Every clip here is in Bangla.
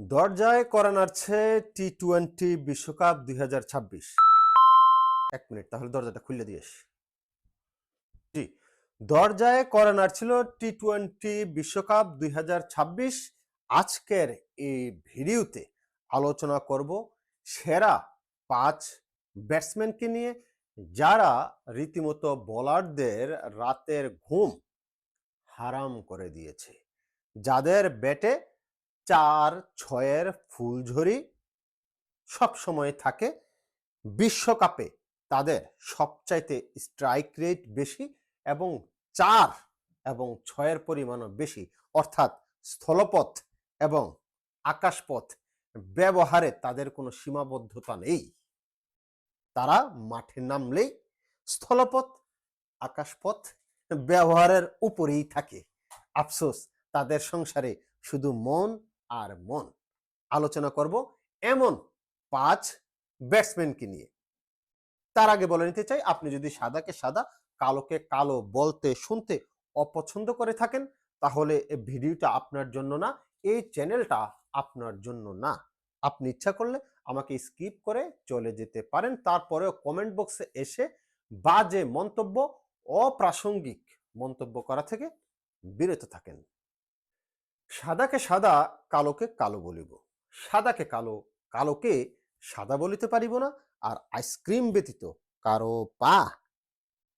দরজায় করা নাড়ছে টি টোয়েন্টি বিশ্বকাপ দুই এক মিনিট, তাহলে দরজাটা খুলে দিয়েস জি, দরজায় করা নাড়ছিল টি টোয়েন্টি বিশ্বকাপ দুই হাজার ছাব্বিশ। আজকের এই ভিডিওতে আলোচনা করব সেরা পাঁচ ব্যাটসম্যানকে নিয়ে, যারা রীতিমতো বোলারদের রাতের ঘুম হারাম করে দিয়েছে। যাদের ব্যাটে চার ছয়ের ফুলঝুরি সব সময় থাকে। বিশ্বকাপে তাদের সবচাইতে স্ট্রাইক রেট বেশি এবং চার এবং ছয়ের পরিমাণও বেশি। অর্থাৎ স্থলপথ এবং আকাশপথ ব্যবহারে তাদের কোনো সীমাবদ্ধতা নেই। তারা মাঠে নামলেই স্থলপথ, আকাশপথ ব্যবহারের উপরেই থাকে। আফসোস, তাদের সংসারে শুধু মন আর মন। আলোচনা করব এমন পাঁচ ব্যাটসম্যানকে নিয়ে। তার আগে বলে নিতে চাই, আপনি যদি সাদাকে সাদা, কালোকে কালো বলতে, শুনতে অপছন্দ করে থাকেন, তাহলে ভিডিওটা আপনার জন্য না, এই চ্যানেলটা আপনার জন্য না। আপনি ইচ্ছা করলে আমাকে স্কিপ করে চলে যেতে পারেন, তারপরেও কমেন্ট বক্সে এসে বাজে মন্তব্য, অপ্রাসঙ্গিক মন্তব্য করা থেকে বিরত থাকেন। সাদাকে সাদা, কালোকে কালো বলিব। সাদাকে কালো, কালোকে সাদা বলিতে পারিব না, আর আইসক্রিম ব্যতীত কারও পা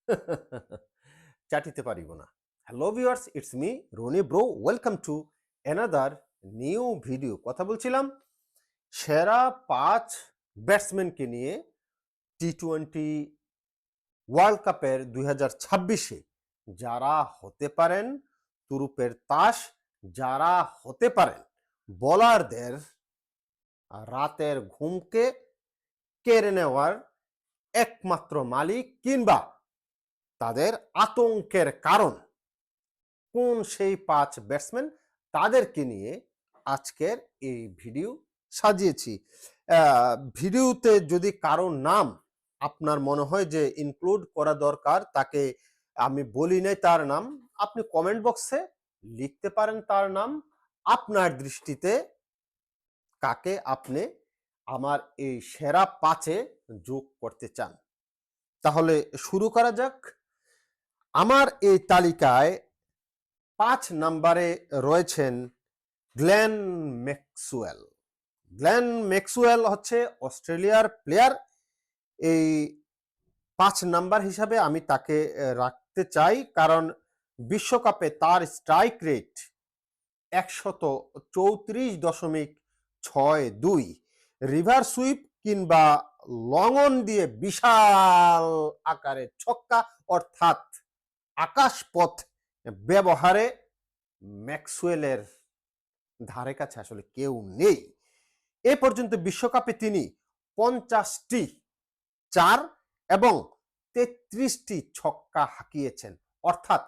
চাটিতে পারিব না। Hello viewers, it's me Rony bro, welcome to another new video. কথা বলছিলাম, সেরা পাঁচ ব্যাটসম্যানকে নিয়ে টি টোয়েন্টি ওয়ার্ল্ড কাপের দুই যারা হতে পারেন, তুরুপের তাস যারা হতে পারেন, বোলারদের রাতের ঘুমকে কেড়ে নেওয়ার একমাত্র মালিক কিংবা তাদের আতঙ্কের কারণ কোন সেই পাঁচ ব্যাটসম্যান তাদেরকে নিয়ে আজকের এই ভিডিও সাজিয়েছি। ভিডিওতে যদি কারও নাম আপনার মনে হয় যে ইনক্লুড করা দরকার, তাকে আমি বলি নাই তার নাম, আপনি কমেন্ট বক্সে লিখতে পারেন তার নাম, আপনার দৃষ্টিতে কাকে আপনি আমার এই সেরা পাঁচে যোগ করতে চান। তাহলে শুরু করা যাক। আমার এই তালিকায় পাঁচ নাম্বারে রয়েছেন গ্লেন ম্যাক্সওয়েল। গ্লেন ম্যাক্সওয়েল হচ্ছে অস্ট্রেলিয়ার প্লেয়ার। এই পাঁচ নাম্বার হিসাবে আমি তাকে রাখতে চাই। কারণ বিশ্বকাপে তার স্ট্রাইক রেট একশত চৌত্রিশ দশমিক ছয় দুই। রিভার সুইপ কিংবা লঙ্গন দিয়ে বিশাল আকারে ছক্কা অর্থাৎ আকাশপথ ব্যবহারে ম্যাক্সওয়েলের ধারে কাছে আসলে কেউ নেই। এ পর্যন্ত বিশ্বকাপে তিনি পঞ্চাশটি চার এবং তেত্রিশটি ছক্কা হাঁকিয়েছেন। অর্থাৎ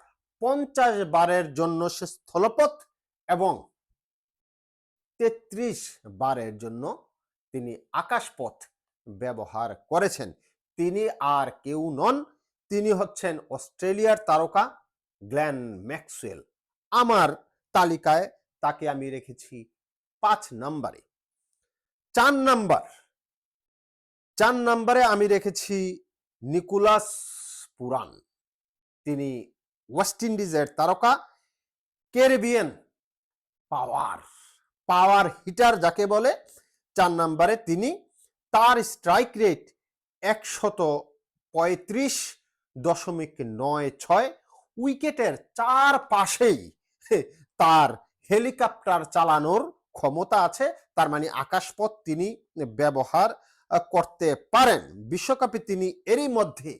পঞ্চাশ বারের জন্য সে স্থলপথ এবং তেত্রিশ বারের জন্য তিনি আকাশপথ ব্যবহার করেছেন। তিনি আর কেউ নন, তিনি হচ্ছেন অস্ট্রেলিয়ার তারকা গ্ল্যান ম্যাক্সওয়েল। আমার তালিকায় তাকে আমি রেখেছি পাঁচ নাম্বারে। চার নাম্বার। চার নাম্বারে আমি রেখেছি নিকোলাস পুরান। তিনি ওয়েস্ট ইন্ডিজের তারকা ক্যারিবিয়ান পাওয়ার পাওয়ার হিটার যাকে বলে, চার নাম্বারে তিনি তার স্ট্রাইক রেট একশত পঁয়ত্রিশ দশমিক নয় ছয় উইকেটের চার পাশেই তার হেলিকপ্টার চালানোর ক্ষমতা আছে। তার মানে আকাশপথ তিনি ব্যবহার করতে পারেন। বিশ্বকাপে তিনি এরই মধ্যে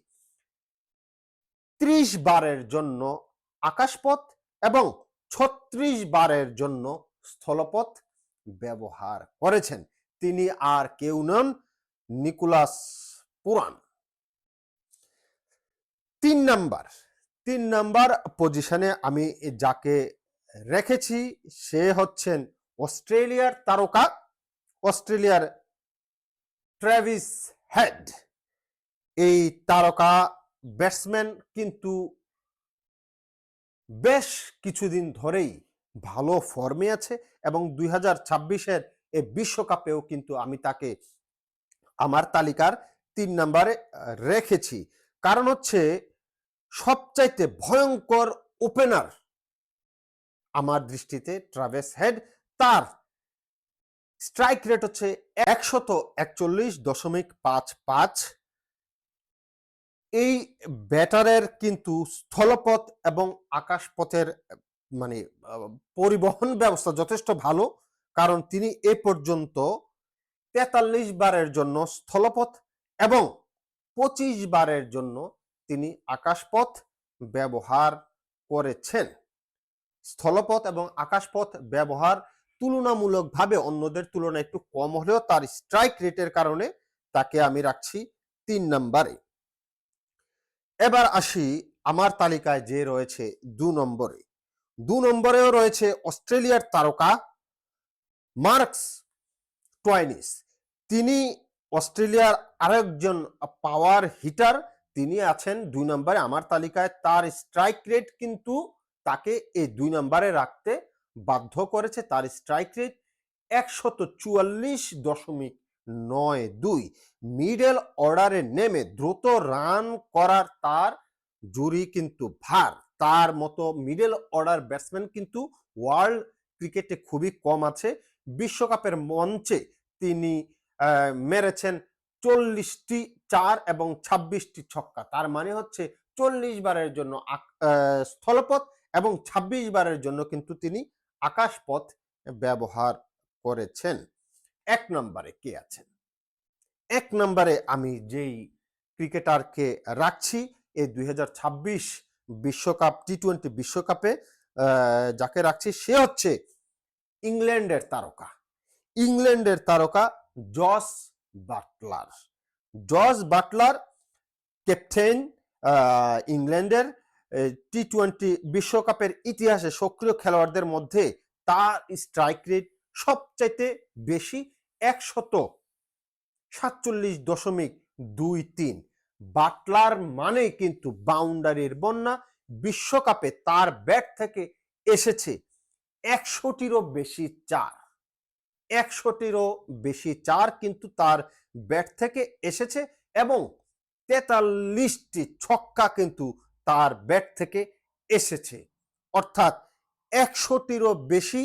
ত্রিশ বারের জন্য আকাশপথ এবং ছত্রিশ বারের জন্য স্থলপথ ব্যবহার করেছেন। তিনি আর কেউ নন, নিকোলাস পুরান তিন নাম্বার তিন নাম্বার পজিশনে আমি যাকে রেখেছি, সে হচ্ছেন অস্ট্রেলিয়ার তারকা, অস্ট্রেলিয়ার ট্রেভিস হেড। এই তারকা ব্যাটসম্যান কিন্তু বেশ কিছুদিন ধরেই ভালো ফর্মে আছে এবং দুই হাজার ছাব্বিশের এই বিশ্বকাপেও কিন্তু আমি তাকে আমার তালিকার তিন নম্বরে রেখেছি। কারণ হচ্ছে সবচাইতে ভয়ঙ্কর ওপেনার আমার দৃষ্টিতে ট্রাভেস হেড। তার স্ট্রাইক রেট হচ্ছে একশত একচল্লিশ দশমিক পাঁচ পাঁচ। এই ব্যাটারের কিন্তু স্থলপথ এবং আকাশপথের মানে পরিবহন ব্যবস্থা যথেষ্ট ভালো। কারণ তিনি এ পর্যন্ত তেতাল্লিশ বারের জন্য স্থলপথ এবং পঁচিশ বারের জন্য তিনি আকাশপথ ব্যবহার করেছেন। স্থলপথ এবং আকাশপথ ব্যবহার তুলনামূলকভাবে অন্যদের তুলনায় একটু কম হলেও তার স্ট্রাইক রেটের কারণে তাকে আমি রাখছি তিন নম্বরে। এবার আসি আমার তালিকায় যে রয়েছে দু নম্বরে। দু নম্বরেও রয়েছে অস্ট্রেলিয়ার তারকা মার্কস টয়েনিস তিনি অস্ট্রেলিয়ার আরেকজন পাওয়ার হিটার। তিনি আছেন দুই নম্বরে আমার তালিকায়। তার স্ট্রাইক রেট কিন্তু তাকে এই দুই নম্বরে রাখতে বাধ্য করেছে। তার স্ট্রাইক রেট একশত চুয়াল্লিশ দশমিক নয়, দুই মিডল অর্ডারে নেমে দ্রুত রান করার তার জুরি কিন্তু ভার। তার মতো মিডল অর্ডার ব্যাটসম্যান কিন্তু ওয়ার্ল্ড ক্রিকেটে খুবই কম আছে। বিশ্বকাপের মঞ্চে তিনি মেরেছেন চল্লিশটি চার এবং ছাব্বিশটি ছক্কা। তার মানে হচ্ছে চল্লিশ বারের জন্য স্থলপথ এবং ছাব্বিশ বারের জন্য কিন্তু তিনি আকাশপথ ব্যবহার করেছেন। এক নম্বরে কে আছেন? এক নম্বরে আমি যেই ক্রিকেটারকে রাখছি এই দুই বিশ্বকাপ টি টোয়েন্টি বিশ্বকাপে যাকে রাখছি, সে হচ্ছে ইংল্যান্ডের তারকা। ইংল্যান্ডের তারকা Jos Buttler. Jos Buttler captain ইংল্যান্ডের টি টোয়েন্টি বিশ্বকাপের ইতিহাসে সক্রিয় খেলোয়াড়দের মধ্যে তার স্ট্রাইক রেট সবচাইতে বেশি একশত সাতচল্লিশ দশমিক দুই তিন। বাটলার মানে কিন্তু বাউন্ডারির বন্যা। বিশ্বকাপে তার ব্যাট থেকে এসেছে একশোটিরও বেশি চার। একশোটিরও বেশি চার কিন্তু তার ব্যাট থেকে এসেছে এবং তেতাল্লিশটি ছক্কা কিন্তু তার ব্যাট থেকে এসেছে। অর্থাৎ একশোটিরও বেশি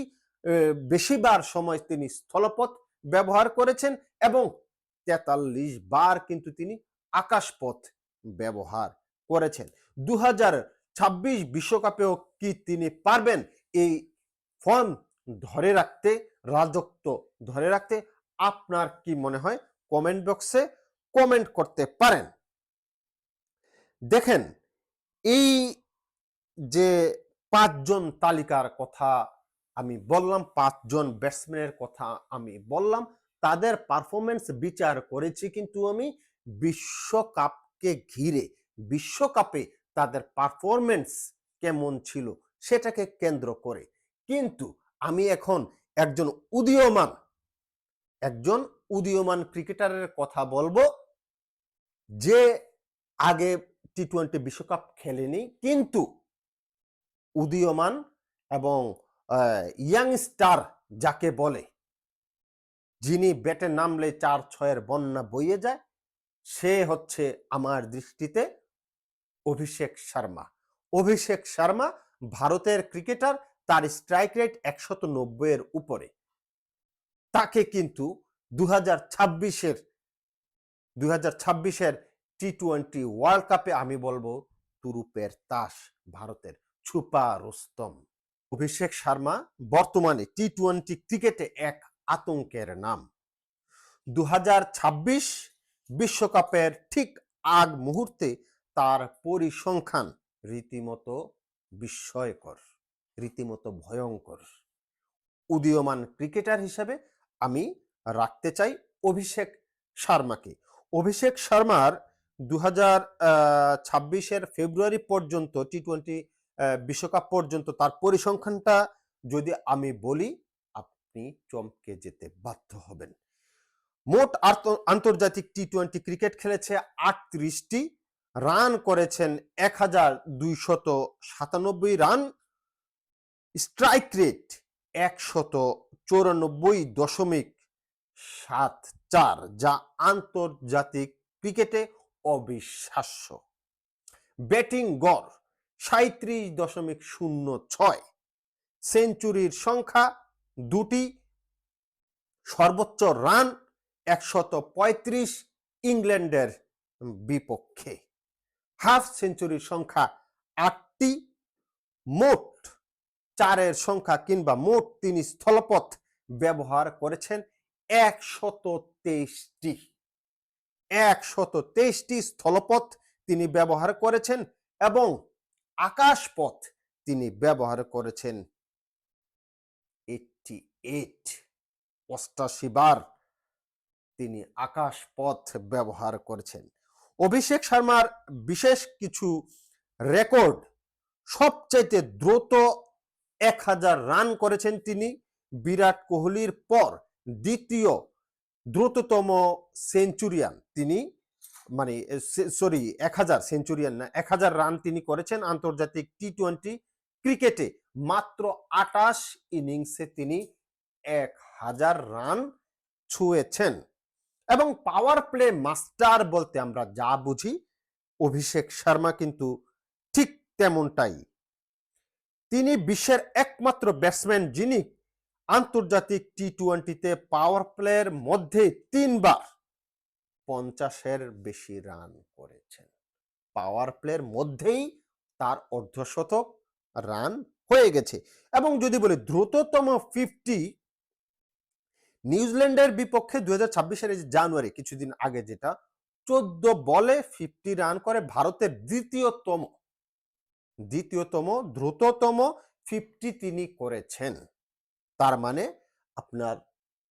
বেশিবার সময় তিনি স্থলপথ ব্যবহার করেছেন এবং তেতাল্লিশ বার কিন্তু তিনি আকাশপথ ব্যবহার করেছেন। দু ছাব্বিশ বিশ্বকাপেও কি তিনি পারবেন? এই ফর্ম ধরে রাখতে, রাজত্ব ধরে রাখতে আপনার কি মনে হয়? কমেন্ট বক্সে কমেন্ট করতে পারেন। দেখেন, এই যে পাঁচজন তালিকার কথা আমি বললাম পাঁচজন ব্যাটসম্যানের কথা আমি বললাম। তাদের পারফরমেন্স বিচার করেছি কিন্তু আমি বিশ্বকাপকে ঘিরে, বিশ্বকাপে তাদের পারফরমেন্স কেমন ছিল সেটাকে কেন্দ্র করে। কিন্তু আমি এখন একজন উদীয়মান একজন উদীয়মান ক্রিকেটারের কথা বলব যে আগে টি টোয়েন্টি বিশ্বকাপ খেলেনি, কিন্তু উদীয়মান এবং ইয়াং স্টার যাকে বলে, যিনি ব্যাটে নামলে চার ছয়ের বন্যা বইয়ে যায়, সে হচ্ছে আমার দৃষ্টিতে অভিষেক শর্মা। অভিষেক শর্মা ভারতের ক্রিকেটার, তার স্ট্রাইক রেট একশত নব্বই এর উপরে। তাকে কিন্তু দু হাজার ছাব্বিশের দু হাজার ছাব্বিশের টি টোয়েন্টি ওয়ার্ল্ড কাপে আমি বলব, তুরুপের তাস, ভারতের ছুপা রুস্তম অভিষেক শর্মা বর্তমানে টি টোয়েন্টি ক্রিকেটে এক আতঙ্কের নাম। দু বিশ্বকাপের ঠিক আগ মুহূর্তে তার পরিসংখ্যান রীতিমতো বিস্ময়কর, রীতিমতো ভয়ঙ্কর। উদীয়মান ক্রিকেটার হিসেবে আমি রাখতে চাই অভিষেক শর্মাকে। অভিষেক শর্মার দু হাজার ছাব্বিশের ফেব্রুয়ারি পর্যন্ত টি টোয়েন্টি বিশ্বকাপ পর্যন্ত তার পরিসংখ্যানটা যদি আমি বলি, আপনি চমকে যেতে বাধ্য হবেন। মোট আন্তর্জাতিক টি টোয়েন্টি ক্রিকেট খেলেছে আটত্রিশটি, রান করেছেন এক হাজার দুইশত সাতানব্বই রান, স্ট্রাইক রেট একশত চৌরানব্বই দশমিক সাত চার, যা আন্তর্জাতিক ক্রিকেটে অবিশ্বাস্য। ব্যাটিং গড় সাঁত্রিশ দশমিক শূন্য ছয় সেঞ্চুরির সংখ্যা দুটি। সর্বোচ্চ রান একশত পঁয়ত্রিশ ইংল্যান্ডের বিপক্ষে। হাফ সেঞ্চুরির সংখ্যা আটটি। মোট চারের সংখ্যা কিংবা মোট তিনি স্থলপথ ব্যবহার করেছেন একশত তেইশটি। একশত তেইশটি স্থলপথ তিনি ব্যবহার করেছেন এবং আকাশপথ তিনি ব্যবহার করেছেন। এইটটি এইট অষ্টাশি বার তিনি আকাশপথ ব্যবহার করেছেন। অভিষেক শর্মার বিশেষ কিছু রেকর্ড সবচাইতে দ্রুত এক হাজার রান করেছেন তিনি। বিরাট কোহলির পর দ্বিতীয় দ্রুততম সেঞ্চুরিয়ান তিনি। মানে সরি এক হাজার সেঞ্চুরিয়ান না, এক হাজার রান তিনি করেছেন আন্তর্জাতিক টি টোয়েন্টি ক্রিকেটে। মাত্র আটাশ ইনিংসে তিনি এক হাজার রান ছুঁয়েছেন। এবং পাওয়ার প্লে মাস্টার বলতে আমরা যা বুঝি, অভিষেক শর্মা কিন্তু ঠিক তেমনটাই। তিনি বিশ্বের একমাত্র ব্যাটসম্যান যিনি আন্তর্জাতিক টি টোয়েন্টিতে পাওয়ার প্লের মধ্যে তিনবার পঞ্চাশের বেশি রান করেছেন। পাওয়ার প্লের মধ্যেই তার অর্ধশতক রান হয়ে গেছে এবং যদি বলি দ্রুততম ফিফটি নিউজিল্যান্ডের বিপক্ষে দুই হাজার ছাব্বিশের জানুয়ারি, কিছুদিন আগে যেটা, চোদ্দ বলে ফিফটি রান করে ভারতের দ্বিতীয়তম। দ্বিতীয়তম, দ্রুততম ফিফটি তিনি করেছেন। তার মানে আপনার,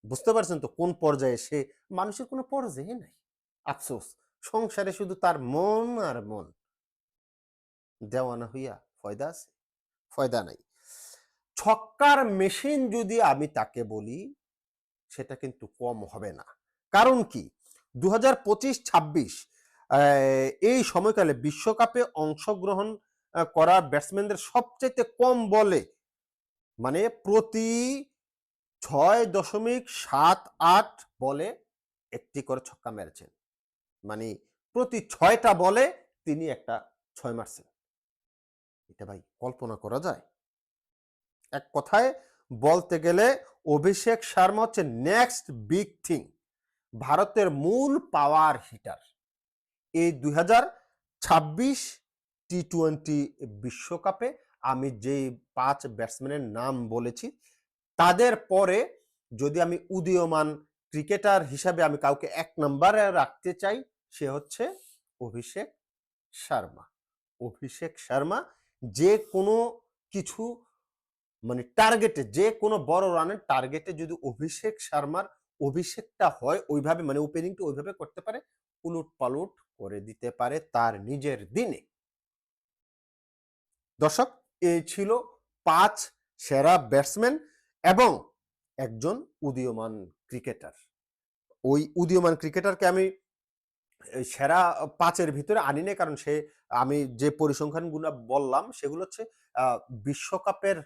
বুঝতে পারছেন তো কোন পর্যায়ে সে মানুষের কোনো পর্যায়ে নাই? আফসোস, সংসারে শুধু তার মন আর মন। দেওয়ানা হইয়া ফয়দা আছে, ফয়দা নাই। ছক্কার মেশিন যদি আমি তাকে বলি, সেটা কিন্তু কম হবে না। কারণ কি? দু হাজার পঁচিশ ছাব্বিশ এই সময়কালে বিশ্বকাপে অংশগ্রহণ করা ব্যাটসম্যানদের সবচেয়ে কম বলে মানে প্রতি ছয় দশমিক সাত আট বলে একটি করে ছক্কা মেরেছেন। মানে প্রতি ছয়টা বলে তিনি একটা ছয় মারছেন। এটা ভাই কল্পনা করা যায়? এক কথায় বলতে গেলে অভিষেক শর্মা হচ্ছে নেক্সট বিগ থিং ভারতের মূল পাওয়ার হিটার এই দুই হাজার ছাব্বিশ টি টোয়েন্টি বিশ্বকাপে আমি যেই পাঁচ ব্যাটসম্যানের নাম বলেছি, তাদের পরে যদি আমি উদীয়মান ক্রিকেটার হিসাবে আমি কাউকে এক নম্বরে রাখতে চাই, সে হচ্ছে অভিষেক শর্মা। অভিষেক শর্মা যে কোনো কিছু মানে টার্গেটে যে কোনো বড় রানের টার্গেটে যদি অভিষেক শর্মার অভিষেকটা হয়, ওইভাবে মানে ওপেনিংটা ওইভাবে করতে পারে উলুট পালুট করে দিতে পারে তার নিজের দিনে। দর্শক এই ছিল পাঁচ সেরা ব্যাটসম্যান এবং একজন উদীয়মান ক্রিকেটার। ওই উদীয়মান ক্রিকেটারকে আমি সেরা পাঁচের ভিতরে আনি নাই। কারণ সে, আমি যে পরিসংখ্যানগুলো বললাম, সেগুলো হচ্ছে বিশ্বকাপের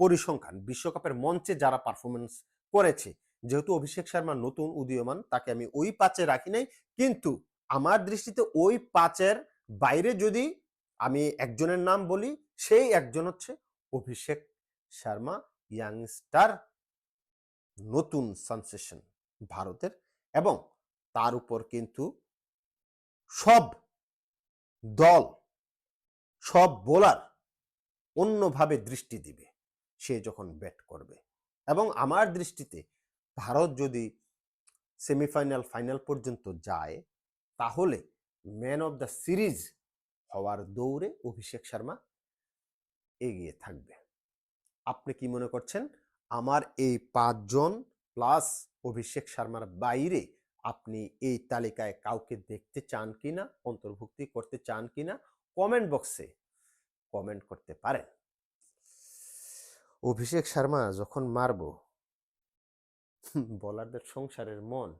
পরিসংখ্যান, বিশ্বকাপের মঞ্চে যারা পারফরমেন্স করেছে। যেহেতু অভিষেক শর্মা নতুন উদীয়মান, তাকে আমি ওই পাঁচে রাখি নাই। কিন্তু আমার দৃষ্টিতে ওই পাঁচের বাইরে যদি আমি একজনের নাম বলি, সেই একজন হচ্ছে অভিষেক শর্মা, ইয়াংস্টার নতুন সেন্সেশন ভারতের এবং তার উপর কিন্তু সব দল, সব বোলার অন্যভাবে দৃষ্টি দিবে, সে যখন ব্যাট করবে। এবং আমার দৃষ্টিতে ভারত যদি সেমিফাইনাল ফাইনাল পর্যন্ত যায়, তাহলে ম্যান অফ দ্য সিরিজ হওয়ার দৌড়ে অভিষেক শর্মা এগিয়ে থাকবে। আপনি কি মনে করছেন? আমার এই পাঁচজন প্লাস অভিষেক শর্মার বাইরে আপনি এই তালিকায় কাউকে দেখতে চান কিনা, অন্তর্ভুক্তি করতে চান কিনা কমেন্ট বক্সে কমেন্ট করতে পারেন। অভিষেক শর্মা, যখন মারব, বলারদের সংসারের মন।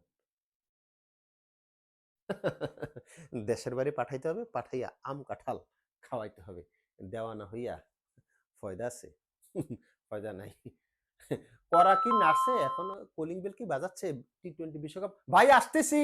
দেশের বাড়ি পাঠাইতে হবে, পাঠাইয়া আম কাঁঠাল খাওয়াইতে হবে। দেওয়া না হইয়া ফয়দা আছে। ফয়দা নাই। করা কি নার্সে এখনও কলিং বেল কি বাজাচ্ছে? টি টোয়েন্টি বিশ্বকাপ? ভাই আসতেছি!